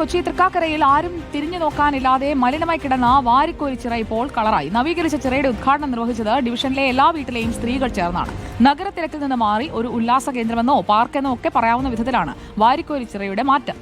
കൊച്ചി തൃക്കാക്കരയിൽ ആരും തിരിഞ്ഞു നോക്കാനില്ലാതെ മലിനമായി കിടന്ന വാരിക്കോരി ചിറ ഇപ്പോൾ കളറായി. നവീകരിച്ച ചിറയുടെ ഉദ്ഘാടനം നിർവഹിച്ചത് ഡിവിഷനിലെ എല്ലാ വീട്ടിലെയും സ്ത്രീകൾ ചേർന്നാണ്. നഗരത്തിരക്കിൽ നിന്ന് മാറി ഒരു ഉല്ലാസ കേന്ദ്രമെന്നോ പാർക്കെന്നോ ഒക്കെ പറയാവുന്ന വിധത്തിലാണ് വാരിക്കോരി ചിറയുടെ മാറ്റം.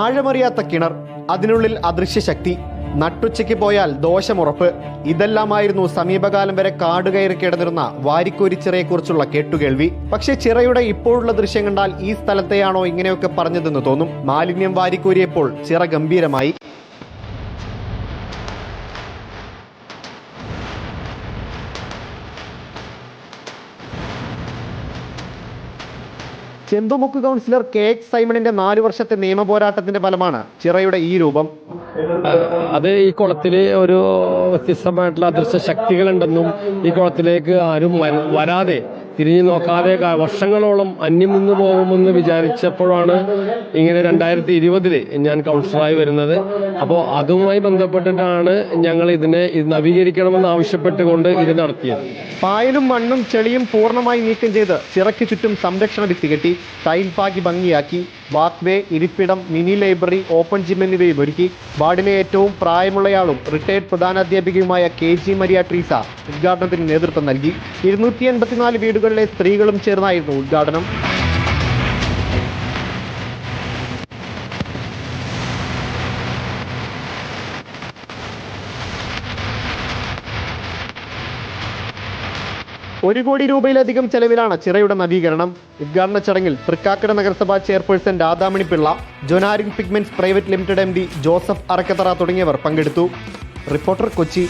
ആഴമറിയാത്ത കിണർ അതിനുള്ളിൽ അദൃശ്യ ശക്തി നട്ടുച്ചയ്ക്ക് പോയാൽ ദോഷമുറപ്പ് ഇതെല്ലാമായിരുന്നു സമീപകാലം വരെ കാടുകയറി കിടന്നിരുന്ന വാരിക്കോരി ചിറയെക്കുറിച്ചുള്ള കേട്ടുകേൾവി. പക്ഷേ ചിറയുടെ ഇപ്പോഴുള്ള ദൃശ്യം കണ്ടാൽ ഈ സ്ഥലത്തെയാണോ ഇങ്ങനെയൊക്കെ പറഞ്ഞതെന്ന് തോന്നും. മാലിന്യം വാരിക്കോരിയപ്പോൾ ചിറ ഗംഭീരമായി. ചെമ്പുമുക്ക് കൗൺസിലർ കെ എക്സ് സൈമണിന്റെ നാല് വർഷത്തെ നിയമ പോരാട്ടത്തിന്റെ ഫലമാണ് ചിറയുടെ ഈ രൂപം. അത് ഈ കുളത്തിൽ ഒരു വ്യത്യസ്തമായിട്ടുള്ള അദൃശ്യ ശക്തികളുണ്ടെന്നും ഈ കുളത്തിലേക്ക് ആരും വര- വരാതെ തിരിഞ്ഞു നോക്കാതെ വർഷങ്ങളോളം അന്യം നിന്ന് പോകുമെന്ന് വിചാരിച്ചപ്പോഴാണ് ഇങ്ങനെ രണ്ടായിരത്തി ഇരുപതിൽ ഞാൻ കൗൺസിലറായി വരുന്നത്. അപ്പോൾ അതുമായി ബന്ധപ്പെട്ടിട്ടാണ് ഞങ്ങൾ ഇതിനെ ഇത് നവീകരിക്കണമെന്ന് ആവശ്യപ്പെട്ടുകൊണ്ട് ഇത് നടത്തിയത്. പായലും മണ്ണും ചെളിയും പൂർണമായി നീക്കം ചെയ്ത് ചിറയ്ക്ക് ചുറ്റും സംരക്ഷണ ഭിത്തി കെട്ടി ടൈൽ പാകി ഭംഗിയാക്കി വാക്വേ ഇരിപ്പിടം മിനി ലൈബ്രറി ഓപ്പൺ ജിം എന്നിവയും ഒരുക്കി. വാർഡിലെ ഏറ്റവും പ്രായമുള്ളയാളും റിട്ടയർഡ് പ്രധാനാധ്യാപികയുമായ കെ ജി മരിയ ട്രീസ ഉദ്ഘാടനത്തിന് നേതൃത്വം നൽകി. ഇരുന്നൂറ്റി എൺപത്തിനാല് വീടുകളിലെ സ്ത്രീകളും ചേർന്നായിരുന്നു ഉദ്ഘാടനം. ഒരു കോടി രൂപയിലധികം ചെലവിലാണ് ചിറയുടെ നവീകരണം. ഉദ്ഘാടന ചടങ്ങിൽ തൃക്കാക്കര നഗരസഭാ chairperson Radhamani Pillai Jonarin pigments private limited M Joseph Arakkathara തുടങ്ങിയവർ പങ്കെടുത്തു. റിപ്പോർട്ടർ കൊച്ചി.